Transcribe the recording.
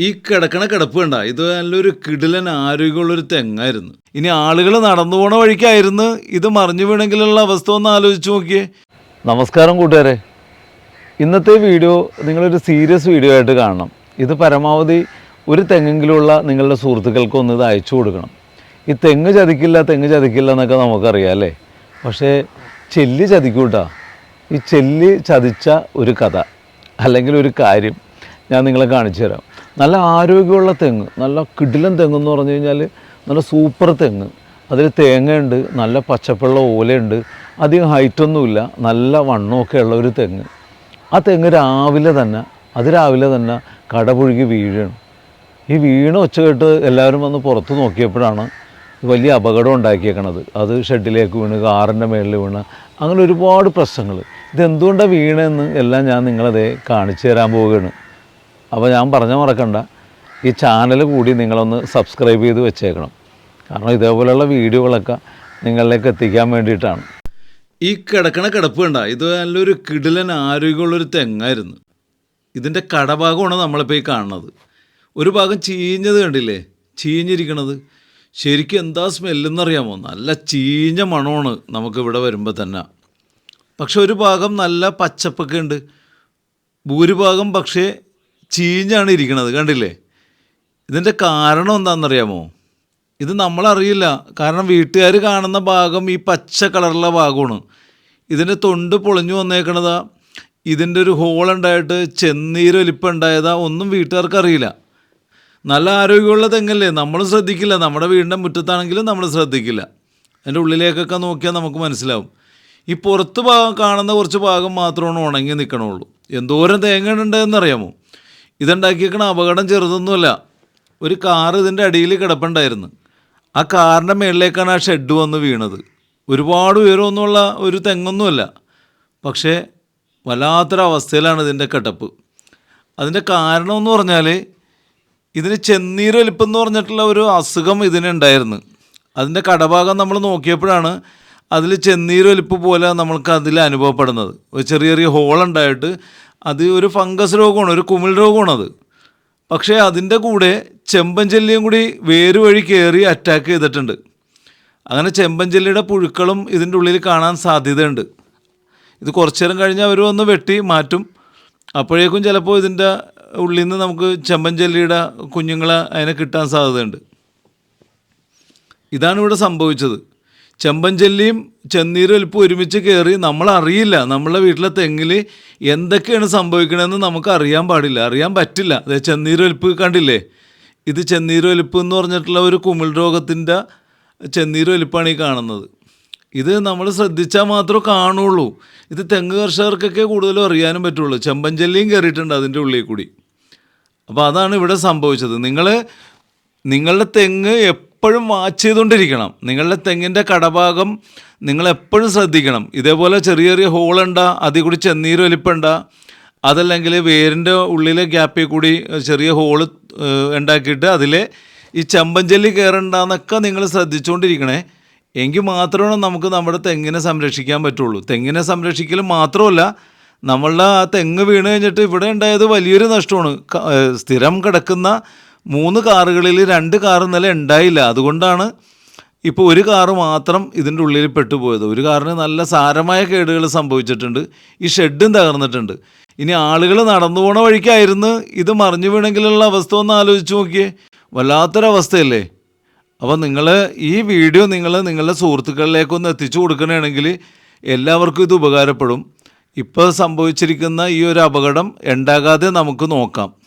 ഈ കിടക്കണ കിടപ്പ് കണ്ട. ഇത് നല്ലൊരു കിടിലൻ ആരോഗ്യമുള്ളൊരു തെങ്ങായിരുന്നു. ഇനി ആളുകൾ നടന്നു പോണ വഴിക്കായിരുന്നു ഇത് മറിഞ്ഞു വീണെങ്കിലുള്ള അവസ്ഥ ഒന്ന് ആലോചിച്ച് നോക്കിയേ. നമസ്കാരം കൂട്ടുകാരെ. ഇന്നത്തെ വീഡിയോ നിങ്ങളൊരു സീരിയസ് വീഡിയോ ആയിട്ട് കാണണം. ഇത് പരമാവധി ഒരു തെങ്ങെങ്കിലുള്ള നിങ്ങളുടെ സുഹൃത്തുക്കൾക്ക് ഒന്ന് ഇത് അയച്ചു കൊടുക്കണം. ഈ തെങ്ങ് ചതിക്കില്ല തെങ്ങ് ചതിക്കില്ല എന്നൊക്കെ നമുക്കറിയാം അല്ലേ? പക്ഷേ ചെല്ലി ചതിക്കൂട്ടാ ഈ ചെല്ലി ചതിച്ച ഒരു കഥ അല്ലെങ്കിൽ ഒരു കാര്യം ഞാൻ നിങ്ങളെ കാണിച്ചു തരാം. നല്ല ആരോഗ്യമുള്ള തെങ്ങ് നല്ല കിടിലൻ തെങ്ങ് എന്ന് പറഞ്ഞു കഴിഞ്ഞാൽ നല്ല സൂപ്പർ തെങ്ങ്. അതിൽ തേങ്ങയുണ്ട് നല്ല പച്ചപ്പുള്ള ഓലയുണ്ട്. അധികം ഹൈറ്റൊന്നുമില്ല നല്ല വണ്ണമൊക്കെ ഉള്ള ഒരു തെങ്ങ്. ആ തെങ്ങ് രാവിലെ തന്നെ അത് രാവിലെ തന്നെ കടപുഴുകി വീഴണം. ഈ വീണ ഒച്ച കേട്ട് എല്ലാവരും വന്ന് പുറത്ത് നോക്കിയപ്പോഴാണ് വലിയ അപകടം ഉണ്ടാക്കിയേക്കണത്. അത് ഷെഡിലേക്ക് വീണ് കാറിന്റെ മേളിൽ വീണ് അങ്ങനെ ഒരുപാട് പ്രശ്നങ്ങൾ ഇതെന്തുകൊണ്ടാണ് വീണെന്ന് എല്ലാം ഞാൻ നിങ്ങളതേ കാണിച്ചു തരാൻ പോവുകയാണ്. അപ്പോൾ ഞാൻ പറഞ്ഞ മറക്കണ്ട. ഈ ചാനൽ കൂടി നിങ്ങളൊന്ന് സബ്സ്ക്രൈബ് ചെയ്ത് വെച്ചേക്കണം. കാരണം ഇതേപോലെയുള്ള വീഡിയോകളൊക്കെ നിങ്ങളിലേക്ക് എത്തിക്കാൻ വേണ്ടിയിട്ടാണ്. ഈ കിടക്കണ കിടപ്പ് കണ്ട ഇത് നല്ലൊരു കിടിലൻ ആരോഗ്യമുള്ളൊരു തെങ്ങായിരുന്നു. ഇതിന്റെ കടഭാഗമാണ് നമ്മളിപ്പോൾ ഈ കാണുന്നത്. ഒരു ഭാഗം ചീഞ്ഞത് കണ്ടില്ലേ? ചീഞ്ഞിരിക്കണത്. ശരിക്കും എന്താ സ്മെല്ലെന്നറിയാമോ? നല്ല ചീഞ്ഞ മണമാണ് നമുക്ക് ഇവിടെ വരുമ്പോൾ തന്നെ. പക്ഷെ ഒരു ഭാഗം നല്ല പച്ചപ്പൊക്കെ ഉണ്ട്. ഭൂരിഭാഗം പക്ഷേ ചീഞ്ഞാണ് ഇരിക്കുന്നത് കണ്ടില്ലേ? ഇതിന്റെ കാരണം എന്താണെന്നറിയാമോ? ഇത് നമ്മളറിയില്ല. കാരണം വീട്ടുകാർ കാണുന്ന ഭാഗം ഈ പച്ച കളറുള്ള ഭാഗമാണ്. ഇതിന്റെ തൊണ്ട് പൊളിഞ്ഞു വന്നേക്കണതാ. ഇതിന്റെ ഒരു ഹോൾ ഉണ്ടായിട്ട് ചെന്നീരൊലിപ്പം ഉണ്ടായതാ. ഒന്നും വീട്ടുകാർക്ക് അറിയില്ല. നല്ല ആരോഗ്യമുള്ള തെങ്ങല്ലേ? നമ്മൾ ശ്രദ്ധിക്കില്ല. നമ്മുടെ വീടിന്റെ മുറ്റത്താണെങ്കിലും നമ്മൾ ശ്രദ്ധിക്കില്ല. അതിന്റെ ഉള്ളിലേക്കൊക്കെ നോക്കിയാൽ നമുക്ക് മനസ്സിലാവും. ഈ പുറത്ത് ഭാഗം കാണുന്ന കുറച്ച് ഭാഗം മാത്രമാണ് ഉണങ്ങി നിൽക്കണുള്ളൂ എന്തോരം തേങ്ങ ഉണ്ടെന്നറിയാമോ? ഇതുണ്ടാക്കിയേക്കണ അപകടം ചെറുതൊന്നുമല്ല. ഒരു കാർ ഇതിന്റെ അടിയിൽ കിടപ്പുണ്ടായിരുന്നു. ആ കാറിന്റെ മേളിലേക്കാണ് ആ ഷെഡ് വന്ന് വീണത്. ഒരുപാട് ഉയരമൊന്നുമുള്ള ഒരു തെങ്ങൊന്നുമല്ല. പക്ഷേ വല്ലാത്തൊരവസ്ഥയിലാണ് ഇതിന്റെ കിടപ്പ് അതിന്റെ കാരണം എന്ന് പറഞ്ഞാൽ ഇതിന് ചെന്നീരൊലിപ്പം എന്ന് പറഞ്ഞിട്ടുള്ള ഒരു അസുഖം ഇതിനുണ്ടായിരുന്നു. അതിന്റെ കടഭാഗം നമ്മൾ നോക്കിയപ്പോഴാണ് അതിൽ ചെന്നീരൊലിപ്പ് പോലെ നമ്മൾക്ക് അതിൽ അനുഭവപ്പെടുന്നത്. ഒരു ചെറിയ ചെറിയ ഹോളുണ്ടായിട്ട് അത് ഒരു ഫംഗസ് രോഗമാണ് ഒരു കുമിൾ രോഗമാണത് പക്ഷേ അതിന്റെ കൂടെ ചെമ്പഞ്ചെല്ലിയും കൂടി വേര് വഴി കയറി അറ്റാക്ക് ചെയ്തിട്ടുണ്ട്. അങ്ങനെ ചെമ്പഞ്ചെല്ലിയുടെ പുഴുക്കളും ഇതിന്റെ ഉള്ളിൽ കാണാൻ സാധ്യതയുണ്ട്. ഇത് കുറച്ചു നേരം കഴിഞ്ഞ് അവർ വന്ന് വെട്ടി മാറ്റും. അപ്പോഴേക്കും ചിലപ്പോൾ ഇതിന്റെ ഉള്ളിൽ നിന്ന് നമുക്ക് ചെമ്പഞ്ചെല്ലിയുടെ കുഞ്ഞുങ്ങളെ അതിനെ കിട്ടാൻ സാധ്യതയുണ്ട്. ഇതാണ് ഇവിടെ സംഭവിച്ചത്. ചെമ്പൻചെല്ലിയും ചെന്നീരൊലിപ്പും ഒരുമിച്ച് കയറി നമ്മളറിയില്ല. നമ്മളെ വീട്ടിലെ തെങ്ങിൽ എന്തൊക്കെയാണ് സംഭവിക്കണമെന്ന് നമുക്ക് അറിയാൻ പാടില്ല. അറിയാൻ പറ്റില്ല. അതെ ചെന്നീരൊലിപ്പ് കണ്ടില്ലേ? ഇത് ചെന്നീരൊലിപ്പ് എന്ന് പറഞ്ഞിട്ടുള്ള ഒരു കുമിൾ രോഗത്തിന്റെ ചെന്നീരൊലിപ്പാണ് ഈ കാണുന്നത്. ഇത് നമ്മൾ ശ്രദ്ധിച്ചാൽ മാത്രമേ കാണുള്ളൂ. ഇത് തെങ്ങ് കർഷകർക്കൊക്കെ കൂടുതലും അറിയാനും പറ്റുള്ളൂ. ചെമ്പഞ്ചെല്ലിയും കയറിയിട്ടുണ്ട് അതിന്റെ ഉള്ളിൽ കൂടി. അപ്പോൾ അതാണ് ഇവിടെ സംഭവിച്ചത്. നിങ്ങൾ നിങ്ങളുടെ തെങ്ങ് എപ്പോഴും വാച്ച് ചെയ്തുകൊണ്ടിരിക്കണം. നിങ്ങളുടെ തെങ്ങിന്റെ കടഭാഗം നിങ്ങൾ എപ്പോഴും ശ്രദ്ധിക്കണം. ഇതേപോലെ ചെറിയ ചെറിയ ഹോളുണ്ട അതിൽ കൂടി ചെന്നീര് വലിപ്പുണ്ട അതല്ലെങ്കിൽ വേരിന്റെ ഉള്ളിലെ ഗ്യാപ്പിൽ കൂടി ചെറിയ ഹോൾ ഉണ്ടാക്കിയിട്ട് അതിൽ ഈ ചെമ്പഞ്ചല്ലി കയറണ്ടെന്നൊക്കെ നിങ്ങൾ ശ്രദ്ധിച്ചുകൊണ്ടിരിക്കണേ എങ്കിൽ മാത്രമാണ് നമുക്ക് നമ്മുടെ തെങ്ങിനെ സംരക്ഷിക്കാൻ പറ്റുള്ളൂ. തെങ്ങിനെ സംരക്ഷിക്കൽ മാത്രമല്ല നമ്മളുടെ ആ തെങ്ങ് വീണ് കഴിഞ്ഞിട്ട് ഇവിടെ ഉണ്ടായത് വലിയൊരു നഷ്ടമാണ്. സ്ഥിരം കിടക്കുന്ന മൂന്ന് കാറുകളിൽ രണ്ട് കാർ ഇന്നലെ ഉണ്ടായില്ല. അതുകൊണ്ടാണ് ഇപ്പോൾ ഒരു കാറ് മാത്രം ഇതിന്റെ ഉള്ളിൽ പെട്ടുപോയത്. ഒരു കാറിന് നല്ല സാരമായ കേടുകൾ സംഭവിച്ചിട്ടുണ്ട്. ഈ ഷെഡും തകർന്നിട്ടുണ്ട്. ഇനി ആളുകൾ നടന്നു പോണ വഴിക്കായിരുന്നു ഇത് മറിഞ്ഞു വീണെങ്കിലുള്ള അവസ്ഥ ഒന്ന് ആലോചിച്ച് നോക്കിയേ. വല്ലാത്തൊരവസ്ഥയല്ലേ? അപ്പോൾ നിങ്ങൾ ഈ വീഡിയോ നിങ്ങൾ നിങ്ങളുടെ സുഹൃത്തുക്കളിലേക്കൊന്ന് എത്തിച്ചു കൊടുക്കണമെങ്കിൽ എല്ലാവർക്കും ഇത് ഉപകാരപ്പെടും. ഇപ്പോൾ സംഭവിച്ചിരിക്കുന്ന ഈ ഒരു അപകടം ഉണ്ടാകാതെ നമുക്ക് നോക്കാം.